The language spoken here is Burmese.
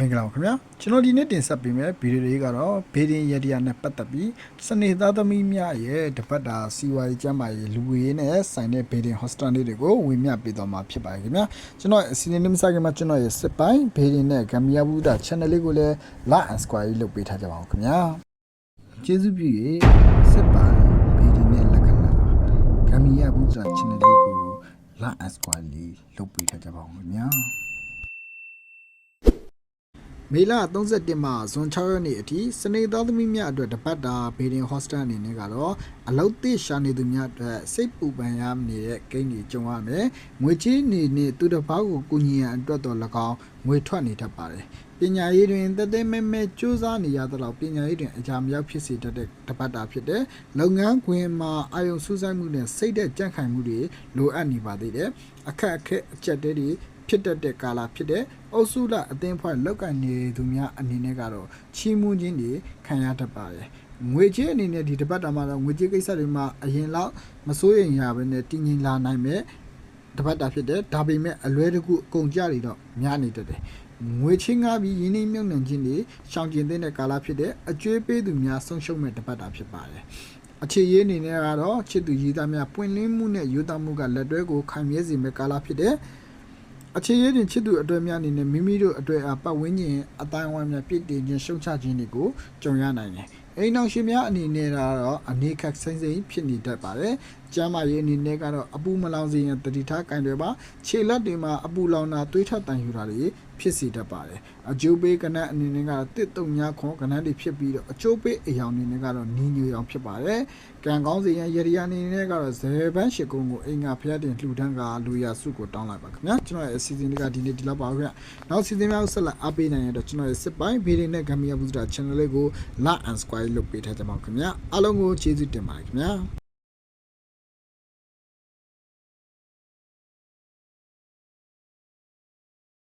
မင်္ဂလာပါခင်ဗျာကျွန်တော်ဒီနေ့တင်ဆက်ပေးမယ့်ဗီဒီယိုလေးကတော့ဘေဒင်ရဒီယာနဲ့ပတ်သက်ပြီးစနေသားသမီးများရဲ့တပတ်တာစီဝါရေးကျမ်းမာရေးလူဝေးနဲ့ဆိုင်တဲ့ဘေဒင်ဟော့စတန်လေးတွေကိုဝေမျှပေးသွားမှာဖြစ်ပါတယ်ခင်ဗျာကျွန်တော်အစီအစဉ်လေးမစခင်မှာကျွန်တော်ရဲ့စစ်ပိုင်းဘေဒင်နဲ့ဂမ်ဘီယာဘူးတာ channel လေးကိုလည်း like and subscribe လုပ်ပေးထားကြပါဦးခင်ဗျာကျေးဇူးပြု၍စစ်ပိုင်းဘေဒင်နဲ့လက္ခဏာဂမ်ဘီယာဘူးတာ channel လေးကို like and subscribe လေးလုပ်ပေးထားကြပါဦးခင်ဗျာ မေလ31မှာဇွန်6ရက်နေ့အထိစနေသားသမီးများအတွက်တပတ်တာဘေဒင်ဟော့စတန်အနေနဲ့ကတော့အလုတ်သစ်ရှာနေသူများအတွက်စိတ်ပူပန်ရနေတဲ့ဂိမ်းကြီးကြုံရမယ်။ငွေချေးနေနဲ့သူတစ်ပါးကိုကုညီရန်အတွက်တော့၎င်းငွေထွက်နေတတ်ပါတယ်။ပညာရေးတွင်တသက်မဲမဲစူးစမ်းနေရသလောက်ပညာရေးတွင်အကြမြောက်ဖြစ်စေတတ်တဲ့တပတ်တာဖြစ်တဲ့လုပ်ငန်းခွင်မှာအာယုံစူးစိုက်မှုနဲ့စိတ်တဲ့ကြန့်ခိုင်မှုတွေလိုအပ်နေပါသေးတယ်။အခက်အခဲအကျက်တဲတွေ ဖြစ်တတ်တဲ့ကာလဖြစ်တဲ့အုပ်စုလအသင်းဖွဲ့လောက်ကန်နေသူများအနေနဲ့ကတော့ချီးမွမ်းခြင်းတွေခံရတတ်ပါတယ်။ငွေကြေးအနေနဲ့ဒီတပတ်တာမှာတော့ငွေကြေးကိစ္စတွေမှာအရင်လောက်မစိုးရိမ်ရဘဲနဲ့တည်ငြိမ်လာနိုင်မဲ့တပတ်တာဖြစ်တဲ့ဒါပေမဲ့အလွဲတကူအကုန်ကြတွေတော့များနေတတ်တယ်။ငွေချင်းကားပြီးရင်းနှီးမြှုပ်နှံခြင်းတွေရှောင်ကျဉ်တဲ့ကာလဖြစ်တဲ့အကျွေးပေးသူများဆုံးရှုံးမဲ့တပတ်တာဖြစ်ပါတယ်။အခြေရေးအနေနဲ့ကတော့ချစ်သူရည်သားများပွင့်လင်းမှုနဲ့ယူသားမှုကလက်တွဲကိုခံမြဲစေမဲ့ကာလဖြစ်တဲ့ အခြေရည်တင်ချစ်သူအတွေ့များအနေနဲ့မိမိတို့အတွေ့အပတ်ဝန်းကျင်အတိုင်းအဝိုင်းများပြည့်တည်ခြင်းရှုံချခြင်းတွေကိုကြုံရနိုင်တယ်။အိမ်အောင်ရှင်များအနေနဲ့ကတော့အနေခက်စိမ့်စိမ့်ဖြစ်နေတတ်ပါတယ်။ ကျမ်းမာရေးအနေနဲ့ကတော့အပူမလောင်စေရင်တတိထားကင်တွေပါခြေလက်တွေမှာအပူလောင်တာသွေးထွက်တန်ယူတာတွေဖြစ်စေတတ်ပါတယ်။အကျိုးပေးကဏ္ဍအနေနဲ့ကတော့တစ်တုံညာခွန်ကဏ္ဍတွေဖြစ်ပြီးတော့အကျိုးပေးအယောင်အနေနဲ့ကတော့နီညူရောင်ဖြစ်ပါတယ်။ကံကောင်းစေရင်ရရီယာအနေနဲ့ကတော့ဇေဘန်းရှိကုန်းကိုအင်္ဂါဖျက်တင်လှူဒန်းကလူရစုကိုတောင်းလိုက်ပါခင်ဗျာ။ကျွန်တော်ရဲ့အစီအစဉ်လေးကဒီနေ့ဒီလောက်ပါခင်ဗျာ။နောက်စီစဉ်များကိုဆက်လက်အားပေးနိုင်ရတော့ကျွန်တော်ရဲ့စစ်ပိုင်းဗီဒီယိုနဲ့ဂမ်မီယာဘူးစတာ channel လေးကို like and subscribe လုပ်ပေးထားကြပါဦးခင်ဗျာ။အားလုံးကိုကျေးဇူးတင်ပါတယ်ခင်ဗျာ။